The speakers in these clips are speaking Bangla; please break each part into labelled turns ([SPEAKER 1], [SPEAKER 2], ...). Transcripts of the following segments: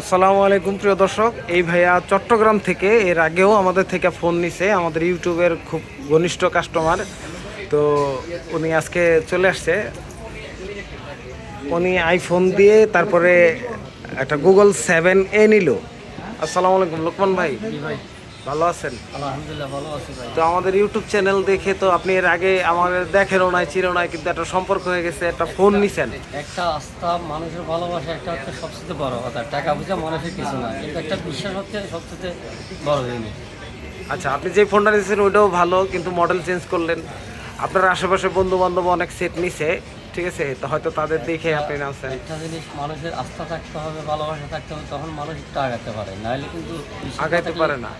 [SPEAKER 1] আসসালামু আলাইকুম, প্রিয় দর্শক। এই ভাইয়া চট্টগ্রাম থেকে, এর আগেও আমাদের থেকে ফোন নিছে, আমাদের ইউটিউবের খুব ঘনিষ্ঠ কাস্টমার। তো উনি আজকে চলে আসছে। উনি আইফোন দিয়ে তারপরে একটা গুগল সেভেন এ নিল। আসসালামু আলাইকুম, লোকমান ভাই।
[SPEAKER 2] ভাই।
[SPEAKER 1] ভালো আছেন?
[SPEAKER 2] আলহামদুলিল্লাহ ভালো আছি ভাই।
[SPEAKER 1] তো আমাদের ইউটিউব চ্যানেল দেখে তো আপনি এর আগে আমাদের দেখেনও নাই চিরো নাই কিন্তু একটা সম্পর্ক হয়ে গেছে একটা ফোন নিছেন।
[SPEAKER 2] একটা আস্থা মানুষের ভালোবাসা একটা হচ্ছে সবচেয়ে বড় কথা। টাকা পয়সা মানুষের কিছু না কিন্তু একটা বিশ্বাস হচ্ছে সবচেয়ে বড় জিনিস।
[SPEAKER 1] আচ্ছা আপনি যে ফোনটা নিয়েছেন ওইটাও ভালো কিন্তু মডেল চেঞ্জ করলেন। আপনার আশেপাশে বন্ধু বান্ধব অনেক সেট নিছে ঠিক আছে? তো হয়তো তাদের দেখে আপনি নামছেন।
[SPEAKER 2] একটা জিনিস মানুষের আস্থা থাকতে হবে ভালোবাসা থাকতে হবে তখন মানুষ একটু আগাতে পারে। নাহলে কিন্তু
[SPEAKER 1] আগাইতে পারে না।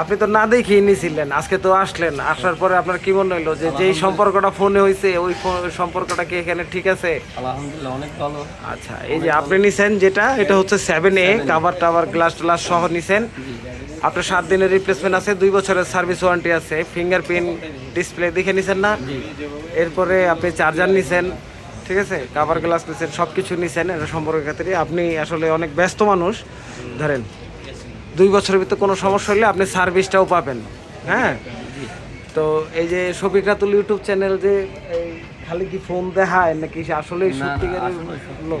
[SPEAKER 1] আপনি তো না দেখেই নিয়েছিলেন আজকে তো আসলেন। আসার পরে আপনার কি মনে হইল যে যেই সম্পর্কটা ফোনে হয়েছে ওই সম্পর্কটা কি এখানে ঠিক আছে?
[SPEAKER 2] আলহামদুলিল্লাহ অনেক ভালো।
[SPEAKER 1] আচ্ছা এই যে আপনি নিছেন যেটা এটা হচ্ছে সেভেন এ কাভার টাভার গ্লাস টালাস সহ নিছেন। আপনার সাত দিনের রিপ্লেসমেন্ট আছে দুই বছরের সার্ভিস ওয়ারেন্টি আছে। ফিঙ্গারপ্রিন্ট ডিসপ্লে দেখে নিছেন না? এরপরে আপনি চার্জার নিছেন ঠিক আছে? কাভার গ্লাস নিছেন সব কিছু নিছেন এটা সম্পর্কের ক্ষেত্রে। আপনি আসলে অনেক ব্যস্ত মানুষ। ধরেন দুই বছরের ভিতরে কোনো সমস্যা হলে আপনি সার্ভিসটাও পাবেন। হ্যাঁ? তো এই যে শফিক রাতুল ইউটিউব চ্যানেল যে এই খালি কি ফোন দেখায় নাকি সত্যিকারের
[SPEAKER 2] আসলে সত্যি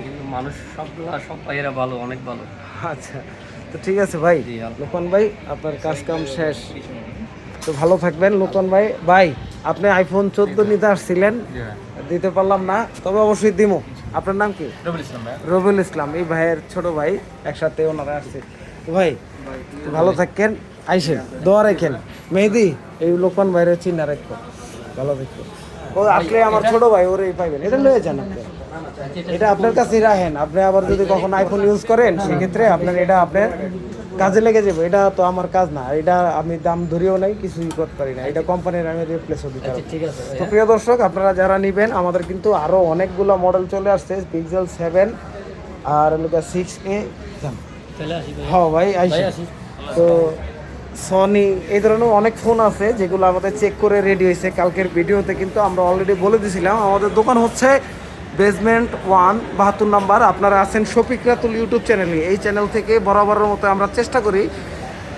[SPEAKER 2] কিন্তু মানুষ সবগুলা সব ভাইয়েরা ভালো অনেক ভালো।
[SPEAKER 1] আচ্ছা তো ঠিক আছে ভাই। লোকন ভাই আপনার কাজ কাম শেষ। তো ভালো থাকবেন লোকন ভাই। ভাই আপনি আইফোন চোদ্দ নিতে আসছিলেন। দিতে পারলাম না তবে অবশ্যই দিমো। আপনার নাম কি? রবিউল ইসলাম এই ভাইয়ের ছোট ভাই একসাথে ওনারা আসছে। তো ভাই ভালো থাকেন আইসেন দোয়া রাখেন। মেহেদি এই লোকমান ভাইরে চিন্তা রাখব ভালো থাকব ও আসলে আমার ছোট ভাই ওরে পাইবেন। এটা লয়ে যান আপনি। এটা আপনার কাছেই রাখেন। আপনি আবার যদি কখন আইফোন ইউজ করেন সেক্ষেত্রে আপনার এটা আপনার কাজে লেগে যাবে। এটা তো আমার কাজ না। এটা আমি দাম ধরেও নাই কিছুই করতে পারি না। এটা কোম্পানির আমি রিপ্লেসও দিতে
[SPEAKER 2] ঠিক আছে
[SPEAKER 1] তো প্রিয় দর্শক আপনারা যারা নেবেন আমাদের কিন্তু আরও অনেকগুলো মডেল চলে আসছে পিক্সেল সেভেন আর সিক্স এ হ্যাঁ ভাই আইসি তো সনি এই ধরনের অনেক ফোন আছে যেগুলো আমাদের চেক করে রেডি হয়েছে কালকের ভিডিওতে কিন্তু আমরা অলরেডি বলে দিয়েছিলাম আমাদের দোকান হচ্ছে বেসমেন্ট ওয়ান বাহাত্তর নাম্বার। আপনারা আছেন শফিক রাতুল ইউটিউব চ্যানেলে এই চ্যানেল থেকে বরাবরের মতো আমরা চেষ্টা করি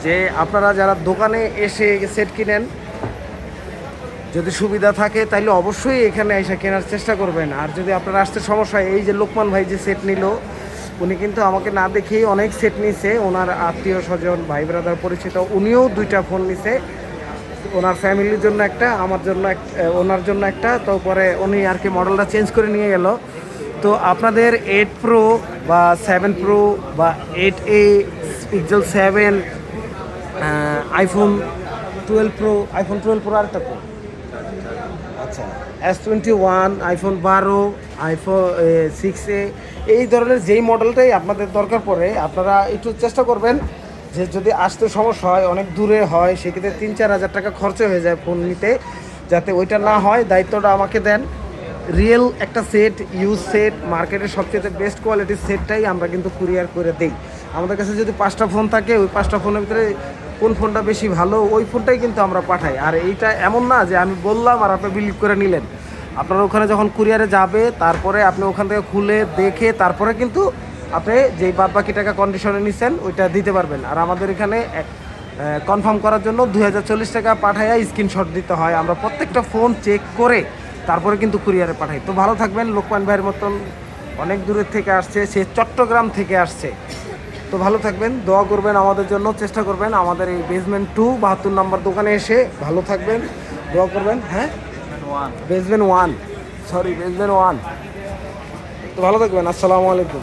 [SPEAKER 1] যে আপনারা যারা দোকানে এসে সেট কিনেন যদি সুবিধা থাকে তাহলে অবশ্যই এখানে এসে কেনার চেষ্টা করবেন। আর যদি আপনার আসতে সমস্যা হয় এই যে লোকমান ভাই যে সেট নিল উনি কিন্তু আমাকে না দেখেই অনেক সেট নিছে। ওনার আত্মীয় স্বজন, ভাই ব্রাদার পরিচিত, উনিও দুইটা ফোন নিছে। ওনার ফ্যামিলির জন্য একটা, আমার জন্য এক ওনার জন্য একটা। তো পরে উনি আর কি মডেলটা চেঞ্জ করে নিয়ে গেল। তো আপনাদের এইট প্রো বা সেভেন প্রো বা eight A Pixel seven iPhone twelve Pro iPhone twelve Pro আরেকটা প্রো আচ্ছা এস টোয়েন্টি ওয়ান আইফোন বারো আইফোন সিক্স এ এই ধরনের যেই মডেলটাই আপনাদের দরকার পড়ে, আপনারা একটু চেষ্টা করবেন যে যদি আসতে সমস্যা হয়, অনেক দূরে হয়, সেক্ষেত্রে তিন চার হাজার টাকা খরচ হয়ে যায় ফোন নিতে, যাতে ওইটা না হয়, দায়িত্বটা আমাকে দেন। রিয়েল একটা সেট ইউজ সেট মার্কেটের সবচেয়ে বেস্ট কোয়ালিটির সেটটাই আমরা কিন্তু কুরিয়ার করে দেই। আমাদের কাছে যদি পাঁচটা ফোন থাকে, ওই পাঁচটা ফোনের ভিতরে কোন ফোনটা বেশি ভালো, ওই ফোনটাই কিন্তু আমরা পাঠাই। আর এইটা এমন না যে আমি বললাম আর আপনি বিলিভ করে নিলেন। আপনার ওখানে যখন কুরিয়ারে যাবে, তারপরে আপনি ওখান থেকে খুলে দেখে, তারপরে কিন্তু আপনি যেই বাদ বাকি টাকা কন্ডিশনে নিছেন, ওইটা দিতে পারবেন। আর আমাদের এখানে কনফার্ম করার জন্য দু হাজার চল্লিশ টাকা পাঠাইয়া স্ক্রিনশট দিতে হয়। আমরা প্রত্যেকটা ফোন চেক করে তারপরে কিন্তু কুরিয়ারে পাঠাই। তো ভালো থাকবেন, লোকমান ভাইয়ের মতন অনেক দূরের থেকে আসছে, সে চট্টগ্রাম থেকে আসছে। তো ভালো থাকবেন, দোয়া করবেন আমাদের জন্য, চেষ্টা করবেন আমাদের এই বেসমেন্ট টু বাহাত্তর নাম্বার দোকানে এসে ভালো থাকবেন, দোয়া করবেন হ্যাঁ? Basement one sorry basement one তো ভালো থাকবেন, আসসালামু আলাইকুম।